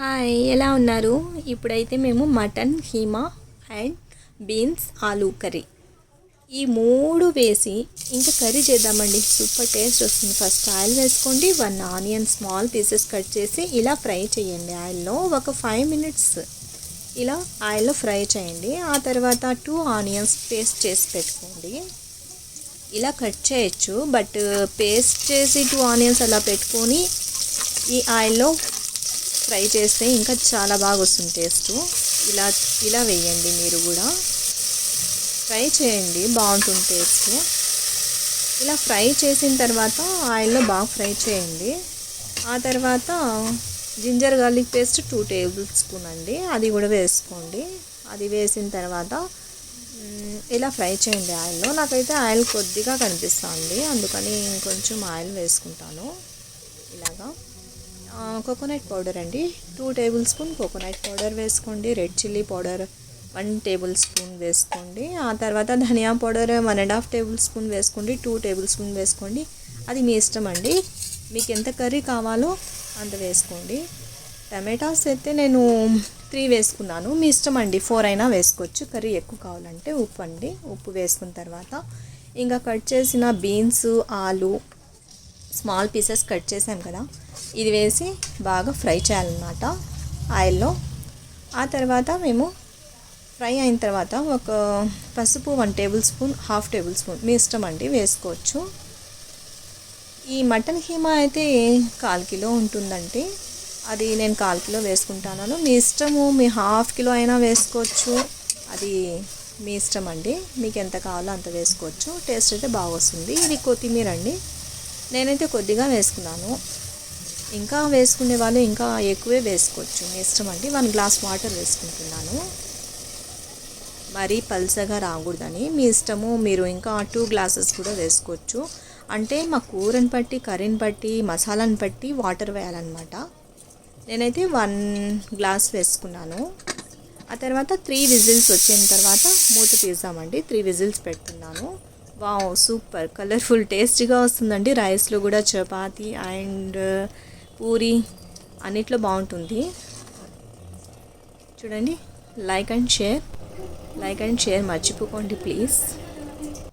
Hi ఎలా ఉన్నారు? ఇప్పుడైతే మేము mutton keema and beans aloo curry. ఈ మూడు వేసి ఇంకా కర్రీ చేద్దామండి. సూపర్ టేస్ట్ వస్తుంది. ఫస్ట్ ఆయిల్ వేసుకోండి. One onion small pieces cut చేసి ఇలా ఫ్రై చేయండి. ఆయిల్లో ఒక ఫైవ్ మినిట్స్ ఇలా ఆయిల్లో ఫ్రై చేయండి. ఆ తర్వాత టూ ఆనియన్స్ పేస్ట్ చేసి పెట్టుకోండి. ఇలా కట్ చేయొచ్చు. బట్ పేస్ట్ చేసి టూ ఆనియన్స్ అలా పెట్టుకొని ఈ ఆయిల్లో ఫ్రై చేస్తే ఇంకా చాలా బాగా వస్తుంది టేస్ట్. ఇలా ఇలా వేయండి మీరు కూడా. ఫ్రై చేయండి బాగుంటుంది టేస్ట్. ఇలా ఫ్రై చేసిన తర్వాత ఆయిల్లో బాగా ఫ్రై చేయండి. ఆ తర్వాత ginger garlic paste two table spoon అండి. అది కూడా వేసుకోండి. అది వేసిన తర్వాత ఇలా ఫ్రై చేయండి ఆయిల్లో. నాకైతే ఆయిల్ కొద్దిగా కనిపిస్తుంది అందుకని ఇంకొంచెం ఆయిల్ వేసుకుంటాను. ఇలాగా. కోకోనట్ పౌడర్ అండి. Two table spoon coconut powder వేసుకోండి. Red chilli powder one table spoon వేసుకోండి. ఆ తర్వాత ధనియా powder one and half table spoon వేసుకోండి. టూ టేబుల్ స్పూన్ వేసుకోండి. అది మీ ఇష్టం అండి. మీకు ఎంత కర్రీ కావాలో అంత వేసుకోండి. టమాటాస్ అయితే నేను త్రీ వేసుకున్నాను. మీ ఇష్టం అండి. ఫోర్ అయినా వేసుకోవచ్చు. కర్రీ ఎక్కువ కావాలంటే ఉప్పు అండి. ఉప్పు వేసుకున్న తర్వాత ఇంకా కట్ చేసిన బీన్స్ ఆలు స్మాల్ పీసెస్ కట్ చేసాం కదా. ఇది వేసి బాగా ఫ్రై చేయాలన్నమాట ఆయిల్లో. ఆ తర్వాత మేము ఫ్రై అయిన తర్వాత ఒక పసుపు one table spoon half table spoon మీ ఇష్టం అండి వేసుకోవచ్చు. ఈ మటన్ హీమా అయితే కాల్ కిలో ఉంటుందండి అది నేను కాల్ కిలో వేసుకుంటాను మీ ఇష్టము మీ హాఫ్ కిలో అయినా వేసుకోవచ్చు. అది మీ ఇష్టం అండి. మీకు ఎంత కావాలో అంత వేసుకోవచ్చు. టేస్ట్ అయితే బాగా వస్తుంది. ఇది కొత్తిమీర అండి. నేనైతే కొద్దిగా వేసుకున్నాను. ఇంకా వేసుకునే వాళ్ళు ఇంకా ఎక్కువే వేసుకోవచ్చు. మీ ఇష్టం అండి. వన్ గ్లాస్ వాటర్ వేసుకుంటున్నాను. మరీ పల్సగా రాకూడదని. మీ ఇష్టము మీరు ఇంకా టూ గ్లాసెస్ కూడా వేసుకోవచ్చు. అంటే మా కూరని బట్టి కర్రీని బట్టి మసాలాని బట్టి వాటర్ వేయాలన్నమాట. నేనైతే వన్ గ్లాస్ వేసుకున్నాను. ఆ తర్వాత త్రీ విజిల్స్ వచ్చిన తర్వాత మూత తీసామండి త్రీ విజిల్స్ పెడుతున్నాను. Wow super. కలర్ఫుల్ టేస్టీగా వస్తుందండి. రైస్లో కూడా చపాతి అండ్ పూరి అన్నిట్లో బాగుంటుంది. చూడండి like and share like and share మర్చిపోకండి ప్లీజ్